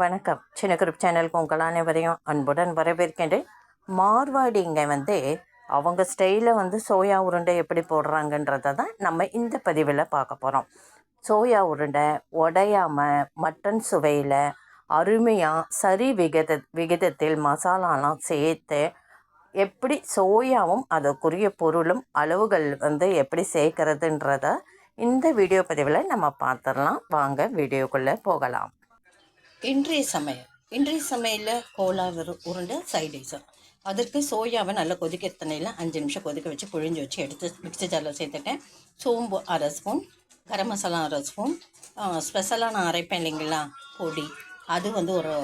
வணக்கம். சின்ன குரூப் சேனலுக்கு உங்கள் அனைவரையும் அன்புடன் வரவேற்கின்றேன். மார்வாடிங்க வந்து அவங்க ஸ்டைலில் வந்து சோயா உருண்டை எப்படி போடுறாங்கன்றதை தான் நம்ம இந்த பதிவில் பார்க்க போகிறோம் சோயா உருண்டை உடையாமல் மட்டன் சுவையில் அருமையாக சரி விகித விகிதத்தில் மசாலாலாம் சேர்த்து எப்படி சோயாவும் அதற்குரிய பொருளும் அளவுகள் வந்து எப்படி சேர்க்கறதுன்றத இந்த வீடியோ பதிவில் நம்ம பார்த்துடலாம். வாங்க வீடியோக்குள்ளே போகலாம். இன்றைய சமையல். இன்றைய சமையலில் கோலா உருண்டை சைடிஷம் அதற்கு சோயாவை நல்லா கொதிக்க தண்ணியில் அஞ்சு நிமிஷம் கொதிக்க வச்சு புழிஞ்சு வச்சு எடுத்து மிக்ஸி ஜாரில் சேர்த்துட்டேன். சோம்பு அரை ஸ்பூன் கரம் மசாலா அரை ஸ்பூன். ஸ்பெஷலாக நான் அரைப்பேன் இல்லைங்களா பொடி. அது வந்து ஒரு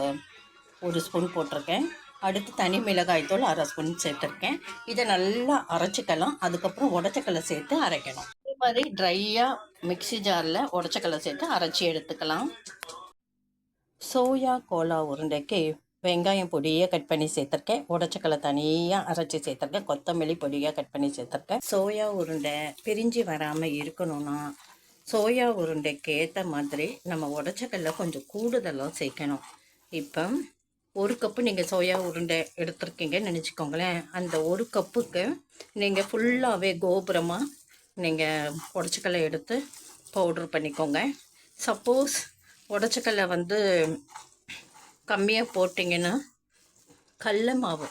ஒரு ஸ்பூன் போட்டிருக்கேன். அடுத்து தனி மிளகாய் தூள் அரை ஸ்பூன் சேர்த்துருக்கேன். இதை நல்லா அரைச்சிக்கலாம். அதுக்கப்புறம் உடச்சக்கல்லை சேர்த்து அரைக்கணும். இது மாதிரி ட்ரையாக மிக்ஸி ஜாரில் உடச்சக்கல்லை சேர்த்து அரைச்சி எடுத்துக்கலாம். சோயா கோலா உருண்டைக்கு வெங்காயம் பொடியாக கட் பண்ணி சேர்த்துருக்கேன். உடச்சக்கலை தனியாக அரைச்சி சேர்த்துருக்கேன். கொத்தமல்லி பொடியாக கட் பண்ணி சேர்த்துருக்கேன். சோயா உருண்டை பிரிஞ்சு வராமல் இருக்கணும்னா சோயா உருண்டைக்கு ஏற்ற மாதிரி நம்ம உடச்சக்கல்ல கொஞ்சம் கூடுதலாக சேர்க்கணும். இப்போ ஒரு கப்பு நீங்கள் சோயா உருண்டை எடுத்துருக்கீங்கன்னு நினச்சிக்கோங்களேன். அந்த ஒரு கப்புக்கு நீங்கள் ஃபுல்லாகவே கோபுரமாக நீங்கள் உடச்சக்கல்லை எடுத்து பவுட்ரு பண்ணிக்கோங்க. சப்போஸ் உடச்சக்கல்லை வந்து கம்மியாக போட்டிங்கன்னா கடல மாவு.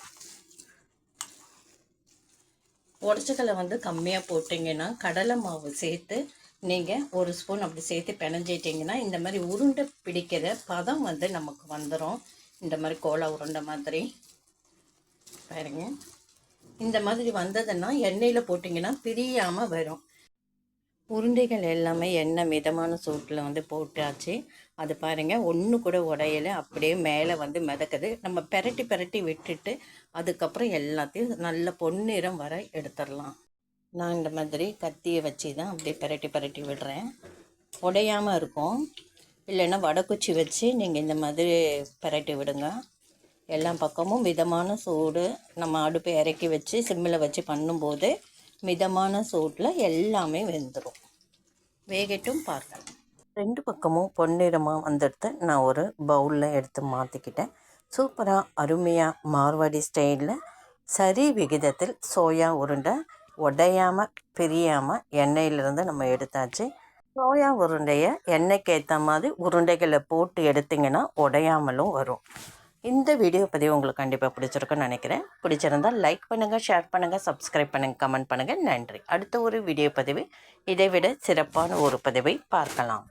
உடச்சக்கல்லை வந்து கம்மியாக போட்டிங்கன்னா கடலை மாவு சேர்த்து நீங்கள் ஒரு ஸ்பூன் அப்படி சேர்த்து பிணைஞ்சிட்டிங்கன்னா இந்த மாதிரி உருண்டை பிடிக்கிற பதம் வந்து நமக்கு வந்துடும் இந்த மாதிரி கோலா உருண்டை மாதிரி. பாருங்க. இந்த மாதிரி வந்ததுன்னா எண்ணெயில் போட்டிங்கன்னா பிரியாமல் வரும். உருண்டைகள் எல்லாமே எண்ணெய் மிதமான சூட்டில் வந்து போட்டாச்சு. அது பாருங்கள் ஒன்று கூட உடையலை. அப்படியே மேலே வந்து மிதக்குது. நம்ம பெரட்டி பெரட்டி விட்டுட்டு அதுக்கப்புறம் எல்லாத்தையும் நல்ல பொன்னிறம் வர எடுத்துடலாம். நான் இந்த மாதிரி கத்தியை வச்சு தான் அப்படியே பெரட்டி பெரட்டி விடுறேன். உடையாமல் இருக்கும். இல்லைன்னா வடக்குச்சி வச்சு நீங்கள் இந்த மாதிரி பெரட்டி விடுங்க. எல்லா பக்கமும் மிதமான சூடு. நம்ம அடுப்பை இறக்கி வச்சு சிம்மில் வச்சு பண்ணும்போது மிதமான சூட்டில் எல்லாமே வெந்துடும் வேகட்டும் பார்க்கலாம். ரெண்டு பக்கமும் பொன்னிறமாக வந்துடுத்து நான் ஒரு பவுலில் எடுத்து மாற்றிக்கிட்டேன் சூப்பராக அருமையாக மார்வாடி ஸ்டைலில் சரி விகிதத்தில் சோயா உருண்டை உடையாமல் பிரியாமல் எண்ணெயிலிருந்து நம்ம எடுத்தாச்சு. சோயா உருண்டையை எண்ணெய்க்கு ஏற்ற மாதிரி உருண்டைகளை போட்டு எடுத்திங்கன்னா உடையாமலும் வரும். இந்த வீடியோ பதிவு உங்களுக்கு கண்டிப்பாக பிடிச்சிருக்குன்னு நினைக்கிறேன். பிடிச்சிருந்தால் லைக் பண்ணுங்கள் ஷேர் பண்ணுங்கள் சப்ஸ்கிரைப் பண்ணுங்கள் கமெண்ட் பண்ணுங்கள் நன்றி. அடுத்த ஒரு வீடியோ பதிவு இதை விட சிறப்பான ஒரு பதிவை பார்க்கலாம்.